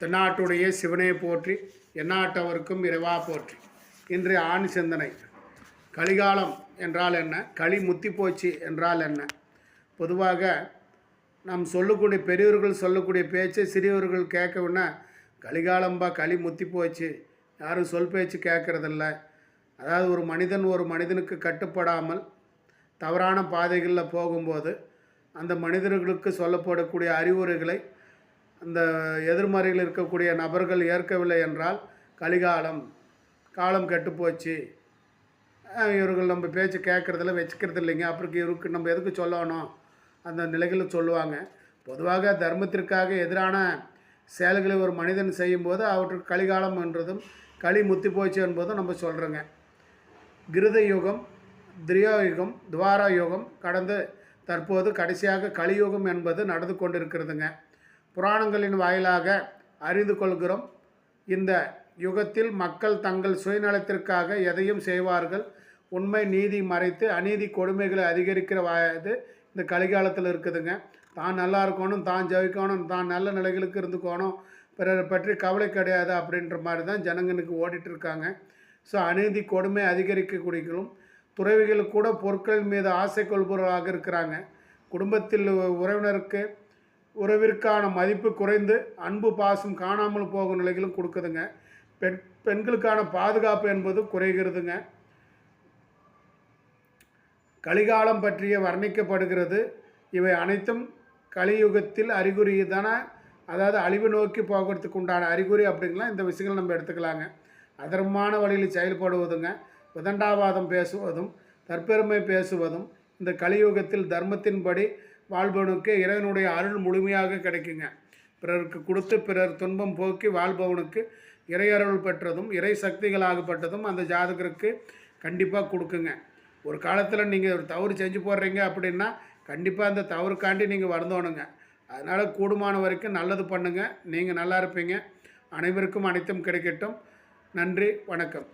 தென்னாட்டுடைய சிவனை போற்றி எந்நாட்டவருக்கும் இறைவா போற்றி. இன்றைய ஆண் சிந்தனை. கலிகாலம் என்றால் என்ன? களி முத்தி போச்சு என்றால் என்ன? பொதுவாக நாம் சொல்லக்கூடிய பெரியவர்கள் சொல்லக்கூடிய பேச்சை சிறியவர்கள் கேட்கவுன்னா கலிகாலம்பா களி முத்தி போச்சு. யாரும் சொல் பேச்சு கேட்கறதில்ல. அதாவது ஒரு மனிதன் ஒரு மனிதனுக்கு கட்டுப்படாமல் தவறான பாதைகளில் போகும்போது அந்த மனிதர்களுக்கு சொல்லப்படக்கூடிய அறிவுரைகளை அந்த எதிர்மறையில் இருக்கக்கூடிய நபர்கள் ஏற்கவில்லை என்றால் கலிகாலம் காலம் கெட்டுப்போச்சு. இவர்கள் நம்ம பேச்சு கேட்குறதில்ல வச்சுக்கிறது இல்லைங்க அப்புறம் இவருக்கு நம்ம எதுக்கு சொல்லணும்? அந்த நிலைகளில் சொல்லுவாங்க. பொதுவாக தர்மத்திற்காக எதிரான செயல்களை ஒரு மனிதன் செய்யும்போது அவற்றுக்கு கலிகாலம் என்றதும் களி முத்தி போச்சு என்பதும் நம்ம சொல்கிறோங்க கிருத யுகம் திரியோயுகம் துவாரா யுகம் கடந்து தற்போது கடைசியாக கலியுகம் என்பது நடந்து கொண்டிருக்கிறதுங்க. புராணங்களின் வாயிலாக அறிந்து கொள்கிறோம். இந்த யுகத்தில் மக்கள் தங்கள் சுயநலத்திற்காக எதையும் செய்வார்கள். உண்மை நீதி மறைத்து அநீதி கொடுமைகளை அதிகரிக்கிற இது இந்த கலிகாலத்தில் இருக்குதுங்க. தான் நல்லா இருக்கணும் தான் ஜெயிக்கணும் தான் நல்ல நிலைகளுக்கு இருந்துக்கணும் பிறரை பற்றி கவலை கிடையாது அப்படின்ற மாதிரி தான் ஜனங்களுக்கு ஓடிட்டு இருக்காங்க. ஸோ அநீதி கொடுமை அதிகரிக்கக்கூடியங்களும் துறவிகள் கூட பொருட்கள் மீது ஆசை கொள்பவர்களாக இருக்கிறாங்க. குடும்பத்தில் உறவினருக்கு உறவிற்கான மதிப்பு குறைந்து அன்பு பாசம் காணாமல் போகும் நிலைகளும் கொடுக்குதுங்க. பெண் பெண்களுக்கான பாதுகாப்பு என்பது குறைகிறதுங்க. கலிகாலம் பற்றிய வர்ணிக்கப்படுகிறது. இவை அனைத்தும் கலியுகத்தில் அறிகுறி தானே அதாவது அழிவு நோக்கி போகிறதுக்கு உண்டான அறிகுறி அப்படிங்கலாம் இந்த விஷயங்கள் நம்ம எடுத்துக்கலாங்க. அதர்மான வழியில் செயல்படுவதுங்க. விதண்டாவாதம் பேசுவதும் தற்பெருமை பேசுவதும் இந்த கலியுகத்தில் தர்மத்தின்படி வாழ்பவனுக்கு இறைவனுடைய அருள் முழுமையாக கிடைக்குங்க. பிறருக்கு கொடுத்து பிறர் துன்பம் போக்கி வாழ்பவனுக்கு இறையருள் பெற்றதும் இறை சக்திகளாகப்பட்டதும் அந்த ஜாதகருக்கு கண்டிப்பாக கொடுக்குங்க. ஒரு காலத்தில் நீங்கள் ஒரு தவறு செஞ்சு போடுறீங்க அப்படின்னா கண்டிப்பாக அந்த தவறுக்காண்டி நீங்கள் வருந்தோணுங்க. அதனால் கூடுமான வரைக்கும் நல்லது பண்ணுங்கள் நீங்கள் நல்லா இருப்பீங்க. அனைவருக்கும் அனைத்தும் கிடைக்கட்டும். நன்றி வணக்கம்.